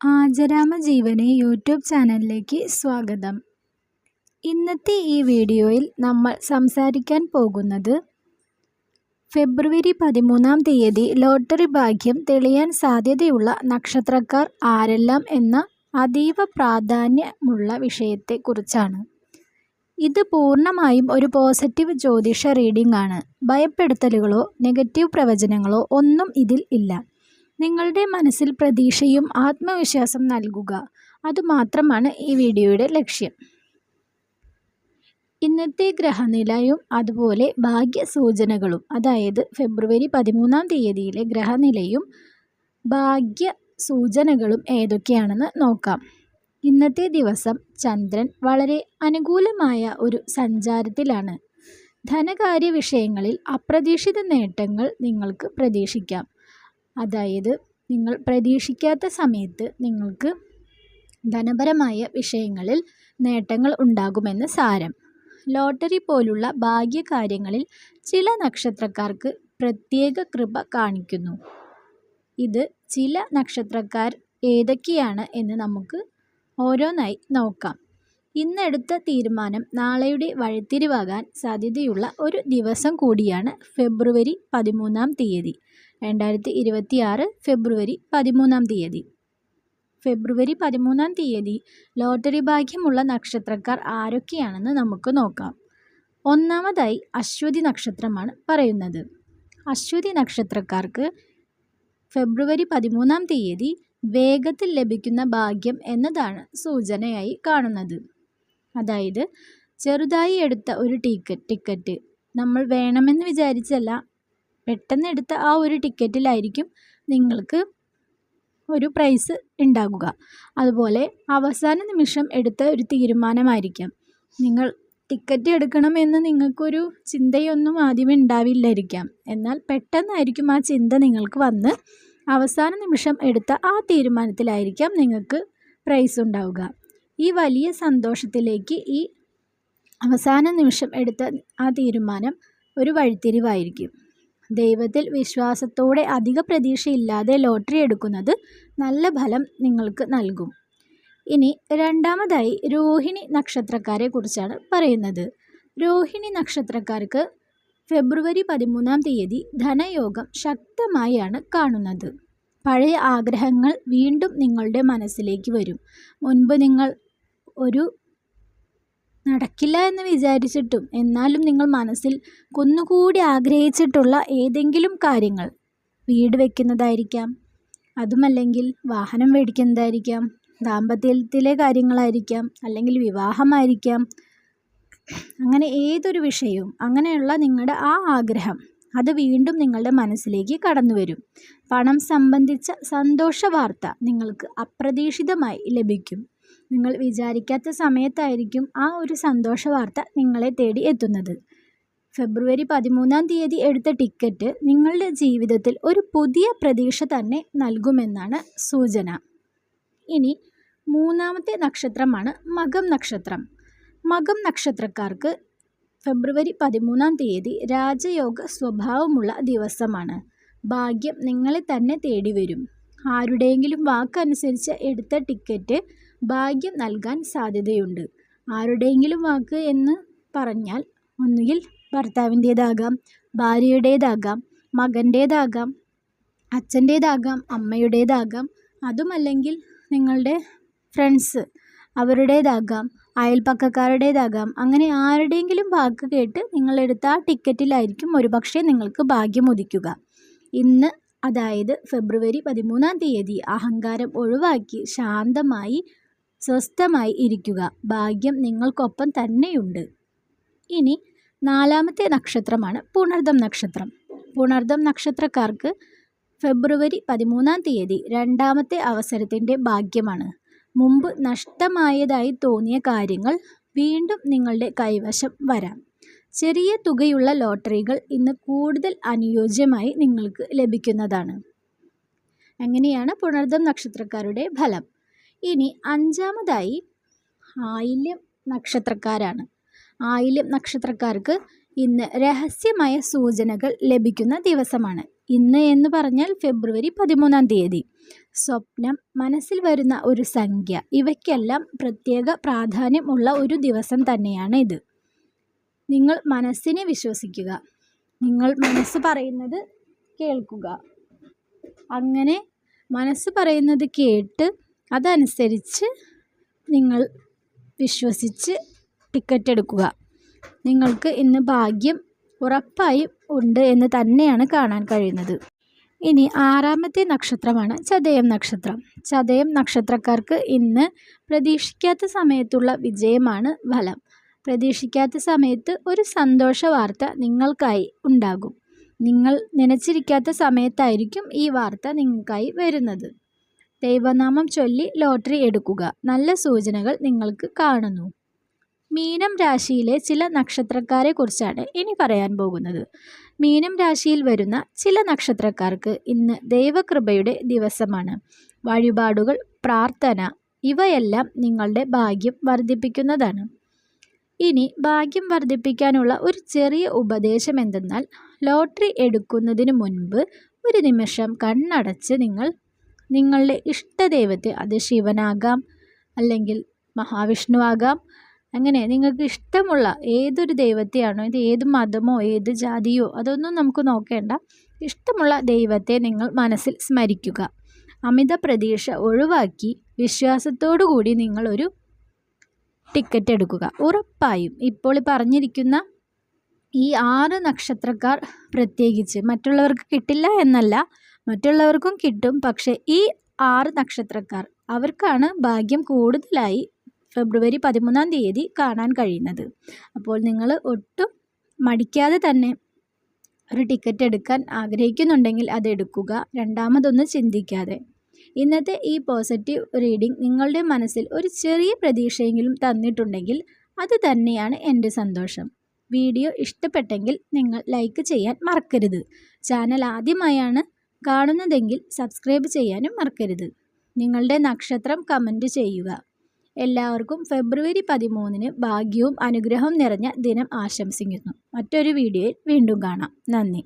ആജരാമ ജീവനെ യൂട്യൂബ് ചാനലിലേക്ക് സ്വാഗതം. ഇന്നത്തെ ഈ വീഡിയോയിൽ നമ്മൾ സംസാരിക്കാൻ പോകുന്നത് ഫെബ്രുവരി പതിമൂന്നാം തീയതി ലോട്ടറി ഭാഗ്യം തെളിയാൻ സാധ്യതയുള്ള നക്ഷത്രക്കാർ ആരെല്ലാം എന്ന അതീവ പ്രാധാന്യമുള്ള വിഷയത്തെക്കുറിച്ചാണ്. ഇത് പൂർണമായും ഒരു പോസിറ്റീവ് ജ്യോതിഷ റീഡിംഗ് ആണ്. ഭയപ്പെടുത്തലുകളോ നെഗറ്റീവ് പ്രവചനങ്ങളോ ഒന്നും ഇതിൽ ഇല്ല. നിങ്ങളുടെ മനസ്സിൽ പ്രതീക്ഷയും ആത്മവിശ്വാസം നൽകുക. അതുമാത്രമാണ് ഈ വീഡിയോയുടെ ലക്ഷ്യം. ഇന്നത്തെ ഗ്രഹനിലയും അതുപോലെ ഭാഗ്യസൂചനകളും അതായത് ഫെബ്രുവരി പതിമൂന്നാം തീയതിയിലെ ഗ്രഹനിലയും ഭാഗ്യ സൂചനകളും ഏതൊക്കെയാണെന്ന് നോക്കാം. ഇന്നത്തെ ദിവസം ചന്ദ്രൻ വളരെ അനുകൂലമായ ഒരു സഞ്ചാരത്തിലാണ്. ധനകാര്യ വിഷയങ്ങളിൽ അപ്രതീക്ഷിത നേട്ടങ്ങൾ നിങ്ങൾക്ക് പ്രതീക്ഷിക്കാം. അതായത് നിങ്ങൾ പ്രതീക്ഷിക്കാത്ത സമയത്ത് നിങ്ങൾക്ക് ധനപരമായ വിഷയങ്ങളിൽ നേട്ടങ്ങൾ ഉണ്ടാകുമെന്ന് സാരം. ലോട്ടറി പോലുള്ള ഭാഗ്യകാര്യങ്ങളിൽ ചില നക്ഷത്രക്കാർക്ക് പ്രത്യേക കൃപ കാണിക്കുന്നു. ഇത് ചില നക്ഷത്രക്കാർ ഏതൊക്കെയാണ് എന്ന് നമുക്ക് ഓരോന്നായി നോക്കാം. ഇന്നെടുത്ത തീരുമാനം നാളെയുടെ വഴിത്തിരിവാകാൻ സാധ്യതയുള്ള ഒരു ദിവസം കൂടിയാണ് ഫെബ്രുവരി പതിമൂന്നാം തീയതി. രണ്ടായിരത്തി ഇരുപത്തി ആറ് ഫെബ്രുവരി പതിമൂന്നാം തീയതി. ഫെബ്രുവരി പതിമൂന്നാം തീയതി ലോട്ടറി ഭാഗ്യമുള്ള നക്ഷത്രക്കാർ ആരൊക്കെയാണെന്ന് നമുക്ക് നോക്കാം. ഒന്നാമതായി അശ്വതി നക്ഷത്രമാണ് പറയുന്നത്. അശ്വതി നക്ഷത്രക്കാർക്ക് ഫെബ്രുവരി പതിമൂന്നാം തീയതി വേഗത്തിൽ ലഭിക്കുന്ന ഭാഗ്യം എന്നതാണ് സൂചനയായി കാണുന്നത്. അതായത് ചെറുതായി എടുത്ത ഒരു ടിക്കറ്റ് ടിക്കറ്റ് നമ്മൾ വേണമെന്ന് വിചാരിച്ചല്ല പെട്ടെന്ന് എടുത്ത ആ ഒരു ടിക്കറ്റിലായിരിക്കും നിങ്ങൾക്ക് ഒരു പ്രൈസ് ഉണ്ടാകുക. അതുപോലെ അവസാന നിമിഷം എടുത്ത ഒരു തീരുമാനമായിരിക്കാം. നിങ്ങൾ ടിക്കറ്റ് എടുക്കണമെന്ന് നിങ്ങൾക്കൊരു ചിന്തയൊന്നും ആദ്യമേ ഉണ്ടാവില്ലായിരിക്കാം. എന്നാൽ പെട്ടെന്നായിരിക്കും ആ ചിന്ത നിങ്ങൾക്ക് വന്ന് അവസാന നിമിഷം എടുത്ത ആ തീരുമാനത്തിലായിരിക്കാം നിങ്ങൾക്ക് പ്രൈസ് ഉണ്ടാവുക. ഈ വലിയ സന്തോഷത്തിലേക്ക് ഈ അവസാന നിമിഷം എടുത്ത ആ തീരുമാനം ഒരു വഴിത്തിരിവായിരിക്കും. ദൈവത്തിൽ വിശ്വാസത്തോടെ അധിക പ്രതീക്ഷയില്ലാതെ ലോട്ടറി എടുക്കുന്നത് നല്ല ഫലം നിങ്ങൾക്ക് നൽകും. ഇനി രണ്ടാമതായി രോഹിണി നക്ഷത്രക്കാരെ കുറിച്ചാണ് പറയുന്നത്. രോഹിണി നക്ഷത്രക്കാർക്ക് ഫെബ്രുവരി പതിമൂന്നാം തീയതി ധനയോഗം ശക്തമായാണ് കാണുന്നത്. പഴയ ആഗ്രഹങ്ങൾ വീണ്ടും നിങ്ങളുടെ മനസ്സിലേക്ക് വരും. മുൻപ് നിങ്ങൾ ഒരു നടക്കില്ല എന്ന് വിചാരിച്ചിട്ടും എന്നാലും നിങ്ങൾ മനസ്സിൽ കുന്നുകൂടി ആഗ്രഹിച്ചിട്ടുള്ള ഏതെങ്കിലും കാര്യങ്ങൾ വീട് വെക്കുന്നതായിരിക്കാം. അതുമല്ലെങ്കിൽ വാഹനം മേടിക്കുന്നതായിരിക്കാം ദാമ്പത്യത്തിലെ കാര്യങ്ങളായിരിക്കാം അല്ലെങ്കിൽ വിവാഹമായിരിക്കാം. അങ്ങനെ ഏതൊരു വിഷയവും അങ്ങനെയുള്ള നിങ്ങളുടെ ആ ആഗ്രഹം അത് വീണ്ടും നിങ്ങളുടെ മനസ്സിലേക്ക് കടന്നു വരും. പണം സംബന്ധിച്ച സന്തോഷ വാർത്ത നിങ്ങൾക്ക് അപ്രതീക്ഷിതമായി ലഭിക്കും. നിങ്ങൾ വിചാരിക്കാത്ത സമയത്തായിരിക്കും ആ ഒരു സന്തോഷ വാർത്ത നിങ്ങളെ തേടി എത്തുന്നത്. ഫെബ്രുവരി പതിമൂന്നാം തീയതി എടുത്ത ടിക്കറ്റ് നിങ്ങളുടെ ജീവിതത്തിൽ ഒരു പുതിയ പ്രതീക്ഷ തന്നെ നൽകുമെന്നാണ് സൂചന. ഇനി മൂന്നാമത്തെ നക്ഷത്രമാണ് മകം നക്ഷത്രം. മകം നക്ഷത്രക്കാർക്ക് ഫെബ്രുവരി പതിമൂന്നാം തീയതി രാജയോഗ സ്വഭാവമുള്ള ദിവസമാണ്. ഭാഗ്യം നിങ്ങളെ തന്നെ തേടി വരും ആരുടെയെങ്കിലും വാക്കനുസരിച്ച് എടുത്ത ടിക്കറ്റ് ഭാഗ്യം നൽകാൻ സാധ്യതയുണ്ട്. ആരുടെയെങ്കിലും വാക്ക് എന്ന് പറഞ്ഞാൽ ഒന്നുകിൽ ഭർത്താവിന്റേതാകാം ഭാര്യയുടേതാകാം മകന്റേതാകാം അച്ഛന്റേതാകാം അമ്മയുടേതാകാം അതുമല്ലെങ്കിൽ നിങ്ങളുടെ ഫ്രണ്ട്സ് അവരുടേതാകാം അയൽപ്പക്കക്കാരുടേതാകാം അങ്ങനെ ആരുടെയെങ്കിലും വാക്ക് കേട്ട് നിങ്ങളെടുത്ത ആ ടിക്കറ്റിലായിരിക്കും ഒരുപക്ഷെ നിങ്ങൾക്ക് ഭാഗ്യം ഉദിക്കുക. ഇന്ന് അതായത് ഫെബ്രുവരി പതിമൂന്നാം തീയതി അഹങ്കാരം ഒഴിവാക്കി ശാന്തമായി സ്വസ്ഥമായി ഇരിക്കുക. ഭാഗ്യം നിങ്ങൾക്കൊപ്പം തന്നെയുണ്ട്. ഇനി നാലാമത്തെ നക്ഷത്രമാണ് പുണർദം നക്ഷത്രം. പുണർദം നക്ഷത്രക്കാർക്ക് ഫെബ്രുവരി പതിമൂന്നാം തീയതി രണ്ടാമത്തെ അവസരത്തിന്റെ ഭാഗ്യമാണ്. മുമ്പ് നഷ്ടമായതായി തോന്നിയ കാര്യങ്ങൾ വീണ്ടും നിങ്ങളുടെ കൈവശം വരാം. ചെറിയ തുകയുള്ള ലോട്ടറികൾ ഇന്ന് കൂടുതൽ അനുയോജ്യമായി നിങ്ങൾക്ക് ലഭിക്കുന്നതാണ്. അങ്ങനെയാണ് പുണർദം നക്ഷത്രക്കാരുടെ ഫലം. ഇനി അഞ്ചാമതായി ആയില്യം നക്ഷത്രക്കാരാണ്. ആയില്യം നക്ഷത്രക്കാർക്ക് ഇന്ന് രഹസ്യമായ സൂചനകൾ ലഭിക്കുന്ന ദിവസമാണ്. ഇന്ന് എന്ന് പറഞ്ഞാൽ ഫെബ്രുവരി പതിമൂന്നാം തീയതി. സ്വപ്നം മനസ്സിൽ വരുന്ന ഒരു സംഖ്യ ഇവയ്ക്കെല്ലാം പ്രത്യേക പ്രാധാന്യമുള്ള ഒരു ദിവസം തന്നെയാണ് ഇത്. നിങ്ങൾ മനസ്സിനെ വിശ്വസിക്കുക. നിങ്ങൾ മനസ്സ് പറയുന്നത് കേൾക്കുക. അങ്ങനെ മനസ്സ് പറയുന്നത് കേട്ട് അതനുസരിച്ച് നിങ്ങൾ വിശ്വസിച്ച് ടിക്കറ്റ് എടുക്കുക. നിങ്ങൾക്ക് ഇന്ന് ഭാഗ്യം ഉറപ്പായും ഉണ്ട് എന്ന് തന്നെയാണ് കാണാൻ കഴിയുന്നത്. ഇനി ആറാമത്തെ നക്ഷത്രമാണ് ചതയം നക്ഷത്രം. ചതയം നക്ഷത്രക്കാർക്ക് ഇന്ന് പ്രതീക്ഷിക്കാത്ത സമയത്തുള്ള വിജയമാണ് ഫലം. പ്രതീക്ഷിക്കാത്ത സമയത്ത് ഒരു സന്തോഷ വാർത്ത നിങ്ങൾക്കായി ഉണ്ടാകും. നിങ്ങൾ നനച്ചിരിക്കാത്ത സമയത്തായിരിക്കും ഈ വാർത്ത നിങ്ങൾക്കായി വരുന്നത്. ദൈവനാമം ചൊല്ലി ലോട്ടറി എടുക്കുക. നല്ല സൂചനകൾ നിങ്ങൾക്ക് കാണുന്നു. മീനം രാശിയിലെ ചില നക്ഷത്രക്കാരെ കുറിച്ചാണ് ഇനി പറയാൻ പോകുന്നത്. മീനം രാശിയിൽ വരുന്ന ചില നക്ഷത്രക്കാർക്ക് ഇന്ന് ദൈവകൃപയുടെ ദിവസമാണ്. വഴിപാടുകൾ പ്രാർത്ഥന ഇവയെല്ലാം നിങ്ങളുടെ ഭാഗ്യം വർദ്ധിപ്പിക്കുന്നതാണ്. ഇനി ഭാഗ്യം വർദ്ധിപ്പിക്കാനുള്ള ഒരു ചെറിയ ഉപദേശം എന്തെന്നാൽ ലോട്ടറി എടുക്കുന്നതിന് മുൻപ് ഒരു നിമിഷം കണ്ണടച്ച് നിങ്ങൾ നിങ്ങളുടെ ഇഷ്ടദൈവത്തെ അത് ശിവനാകാം അല്ലെങ്കിൽ മഹാവിഷ്ണു ആകാം അങ്ങനെ നിങ്ങൾക്ക് ഇഷ്ടമുള്ള ഏതൊരു ദൈവത്തെയാണോ ഇത് ഏത് മതമോ ഏത് ജാതിയോ അതൊന്നും നമുക്ക് നോക്കേണ്ട. ഇഷ്ടമുള്ള ദൈവത്തെ നിങ്ങൾ മനസ്സിൽ സ്മരിക്കുക. അമിത പ്രതീക്ഷ ഒഴിവാക്കി വിശ്വാസത്തോടു കൂടി നിങ്ങളൊരു ടിക്കറ്റ് എടുക്കുക. ഉറപ്പായും ഇപ്പോൾ പറഞ്ഞിരിക്കുന്ന ഈ ആറ് നക്ഷത്രക്കാർ പ്രത്യേകിച്ച് മറ്റുള്ളവർക്ക് കിട്ടില്ല എന്നല്ല മറ്റുള്ളവർക്കും കിട്ടും. പക്ഷേ ഈ ആറ് നക്ഷത്രക്കാർ അവർക്കാണ് ഭാഗ്യം കൂടുതലായി ഫെബ്രുവരി പതിമൂന്നാം തീയതി കാണാൻ കഴിയുന്നത്. അപ്പോൾ നിങ്ങൾ ഒട്ടും മടിക്കാതെ തന്നെ ഒരു ടിക്കറ്റ് എടുക്കാൻ ആഗ്രഹിക്കുന്നുണ്ടെങ്കിൽ അത് എടുക്കുക. രണ്ടാമതൊന്ന് ചിന്തിക്കാതെ. ഇന്നത്തെ ഈ പോസിറ്റീവ് റീഡിംഗ് നിങ്ങളുടെ മനസ്സിൽ ഒരു ചെറിയ പ്രതീക്ഷയെങ്കിലും തന്നിട്ടുണ്ടെങ്കിൽ അത് തന്നെയാണ് എന്റെ സന്തോഷം. വീഡിയോ ഇഷ്ടപ്പെട്ടെങ്കിൽ നിങ്ങൾ ലൈക്ക് ചെയ്യാൻ മറക്കരുത്. ചാനൽ ആദ്യമായാണ് കാണുന്നതെങ്കിൽ സബ്സ്ക്രൈബ് ചെയ്യാനും മറക്കരുത്. നിങ്ങളുടെ നക്ഷത്രം കമന്റ് ചെയ്യുക. എല്ലാവർക്കും ഫെബ്രുവരി പതിമൂന്നിന് ഭാഗ്യവും അനുഗ്രഹവും നിറഞ്ഞ ദിനം ആശംസിക്കുന്നു. മറ്റൊരു വീഡിയോയിൽ വീണ്ടും കാണാം. നന്ദി.